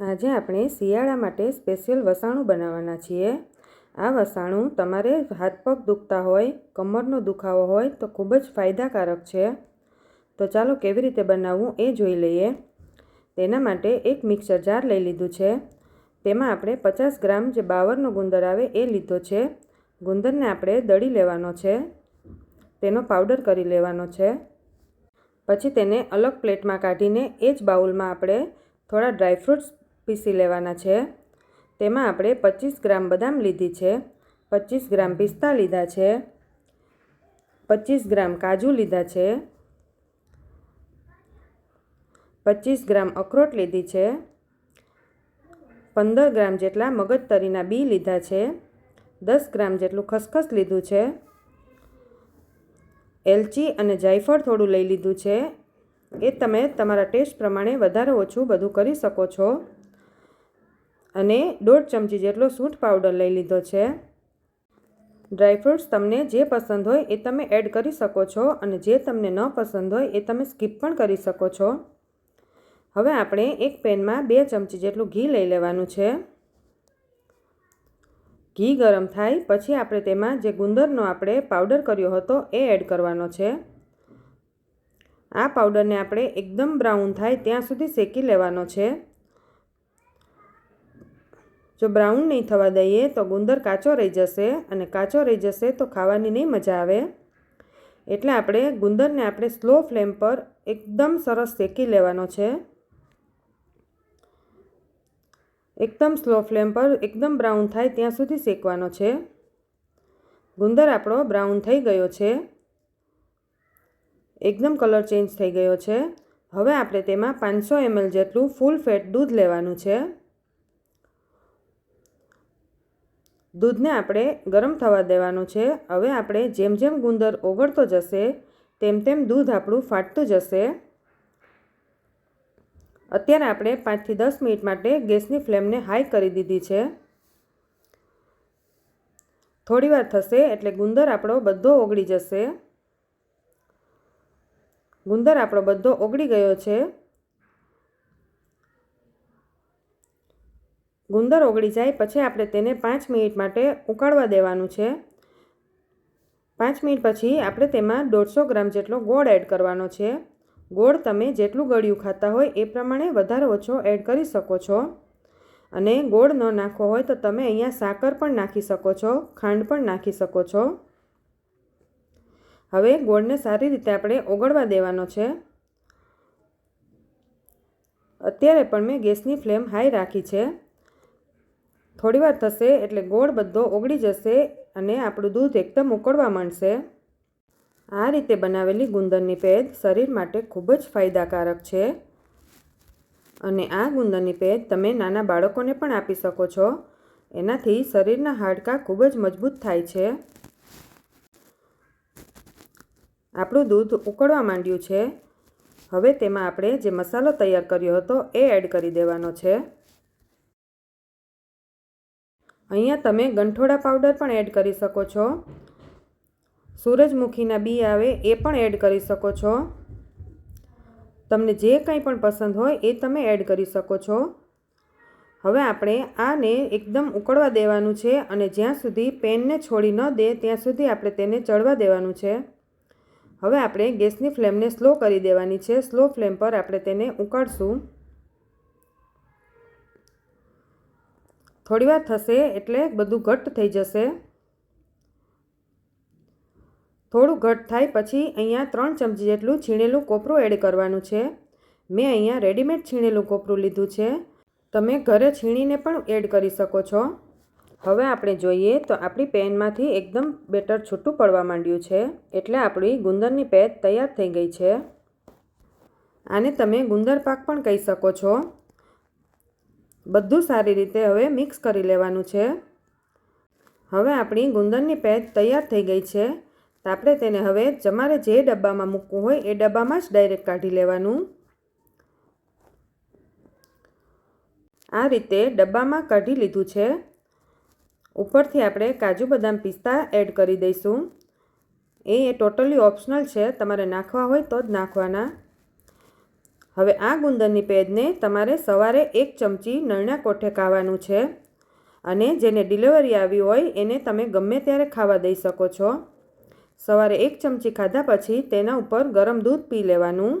આજે આપણે શિયાળા માટે સ્પેશિયલ વસાણું બનાવવાના છીએ. આ વસાણું તમારે હાથ પગ દુખતા હોય, કમરનો દુખાવો હોય, તો ખૂબ જ ફાયદાકારક છે. તો ચાલો કેવી રીતે બનાવવું એ જોઈ લઈએ. તેના માટે એક મિક્સર જાર લઈ લીધું છે. તેમાં આપણે પચાસ ગ્રામ જે બાવરનો ગુંદર આવે એ લીધો છે. ગુંદરને આપણે દળી લેવાનો છે. તેનો પાવડર કરી લેવાનો છે. પછી તેને અલગ પ્લેટમાં કાઢીને એ જ બાઉલમાં આપણે થોડા ડ્રાયફ્રૂટ્સ પીસી લેવાના છે. તેમાં આપણે પચીસ ગ્રામ બદામ લીધી છે. પચીસ ગ્રામ પિસ્તા લીધા છે. પચીસ ગ્રામ કાજુ લીધા છે. પચીસ ગ્રામ અખરોટ લીધી છે. પંદર ગ્રામ જેટલા મગજતરીના બી લીધા છે. દસ ગ્રામ જેટલું ખસખસ લીધું છે. એલચી અને જાયફળ થોડું લઈ લીધું છે. એ તમે તમારા ટેસ્ટ પ્રમાણે વધારે ઓછું બધું કરી શકો છો. અને દોઢ ચમચી જેટલો સૂંઠ પાવડર લઈ લીધો છે. ડ્રાયફ્રૂટ્સ તમને જે પસંદ હોય એ તમે એડ કરી શકો છો અને જે તમને ન પસંદ હોય એ તમે સ્કીપ પણ કરી શકો છો. હવે આપણે એક પેનમાં બે ચમચી જેટલું ઘી લઈ લેવાનું છે. ઘી ગરમ થાય પછી આપણે તેમાં જે ગુંદરનો આપણે પાવડર કર્યો હતો એ એડ કરવાનો છે. આ પાવડરને આપણે એકદમ બ્રાઉન થાય ત્યાં સુધી શેકી લેવાનો છે. જો બ્રાઉન નહીં થવા દઈએ તો ગુંદર કાચો રહી જશે અને કાચો રહી જશે તો ખાવાની નહીં મજા આવે. એટલે આપણે ગુંદરને આપણે સ્લો ફ્લેમ પર એકદમ સરસ શેકી લેવાનો છે. એકદમ સ્લો ફ્લેમ પર એકદમ બ્રાઉન થાય ત્યાં સુધી શેકવાનો છે. ગુંદર આપણો બ્રાઉન થઈ ગયો છે. એકદમ કલર ચેન્જ થઈ ગયો છે. હવે આપણે તેમાં પાંચસો એમએલ જેટલું ફૂલ ફેટ દૂધ લેવાનું છે. દૂધને આપણે ગરમ થવા દેવાનું છે. હવે આપણે જેમ જેમ ગુંદર ઓગળતો જશે, તેમ તેમ દૂધ આપણું ફાટતું જશે. અત્યારે આપણે પાંચથી દસ મિનિટ માટે ગેસની ફ્લેમને હાઈ કરી દીધી છે. થોડી વાર થશે એટલે ગુંદર આપણો બધો ઓગળી જશે. ગુંદર આપણો બધો ઓગળી ગયો છે. ગુંદર ઓગળી જાય, પછી આપણે તેને પાંચ મિનિટ માટે ઉકાળવા દેવાનું છે. પાંચ મિનિટ પછી આપણે તેમાં દોઢસો ગ્રામ જેટલો ગોળ એડ કરવાનો છે. ગોળ તમે જેટલું ગળ્યું ખાતા હોય એ પ્રમાણે વધારે ઓછો એડ કરી શકો છો. અને ગોળ ન નાખવો હોય તો તમે અહીંયા સાકર પણ નાખી શકો છો, ખાંડ પણ નાખી શકો છો. હવે ગોળને સારી રીતે આપણે ઓગળવા દેવાનો છે. અત્યારે પણ મેં ગેસની ફ્લેમ હાઈ રાખી છે. થોડીવાર થશે એટલે ગોળ બધો ઓગળી જશે અને આપણું દૂધ એકદમ ઉકળવા માંડશે. આ રીતે બનાવેલી ગુંદરની પેદ શરીર માટે ખૂબ જ ફાયદાકારક છે. અને આ ગુંદરની પેદ તમે નાના બાળકોને પણ આપી શકો છો. એનાથી શરીરના હાડકાં ખૂબ જ મજબૂત થાય છે. આપણું દૂધ ઉકળવા માંડ્યું છે. હવે તેમાં આપણે જે મસાલો તૈયાર કર્યો હતો એ એડ કરી દેવાનો છે. અહીંયા તમે ગંઠોડા પાવડર પણ એડ કરી શકો છો. સૂરજમુખીના બી આવે એ પણ એડ કરી શકો છો. તમને જે કંઈ પણ પસંદ હોય એ તમે એડ કરી શકો છો. હવે આપણે આને એકદમ ઉકળવા દેવાનું છે અને જ્યાં સુધી પેનને છોડી ન દે ત્યાં સુધી આપણે તેને ચડવા દેવાનું છે. હવે આપણે ગેસની ફ્લેમને સ્લો કરી દેવાની છે. સ્લો ફ્લેમ પર આપણે તેને ઉકાળશું. થોડીવાર થશે એટલે બધું ઘટ્ટ થઈ જશે. થોડું ઘટ થાય પછી અહીંયા ત્રણ ચમચી જેટલું છીણેલું કોપરું એડ કરવાનું છે. મેં અહીંયા રેડીમેડ છીણેલું કોપરું લીધું છે. તમે ઘરે છીણીને પણ એડ કરી શકો છો. હવે આપણે જોઈએ તો આપણી પેનમાંથી એકદમ બેટર છૂટું પડવા માંડ્યું છે, એટલે આપણી ગુંદરની પેદ તૈયાર થઈ ગઈ છે. આને તમે ગુંદર પાક પણ કહી શકો છો. બધું સારી રીતે હવે મિક્સ કરી લેવાનું છે. હવે આપણી ગુંદરની પેજ તૈયાર થઈ ગઈ છે. તો આપણે તેને હવે તમારે જે ડબ્બામાં મૂકવું હોય એ ડબ્બામાં જ ડાયરેક્ટ કાઢી લેવાનું. આ રીતે ડબ્બામાં કાઢી લીધું છે. ઉપરથી આપણે કાજુ બદામ પિસ્તા એડ કરી દઈશું. એ ટોટલી ઓપ્શનલ છે. તમારે નાખવા હોય તો જ નાખવાના. હવે આ ગુંદરની પેજને તમારે સવારે એક ચમચી નળના કોઠે ખાવાનું છે અને જેને ડિલિવરી આવી હોય એને તમે ગમે ત્યારે ખાવા દઈ શકો છો. સવારે એક ચમચી ખાધા પછી તેના ઉપર ગરમ દૂધ પી લેવાનું.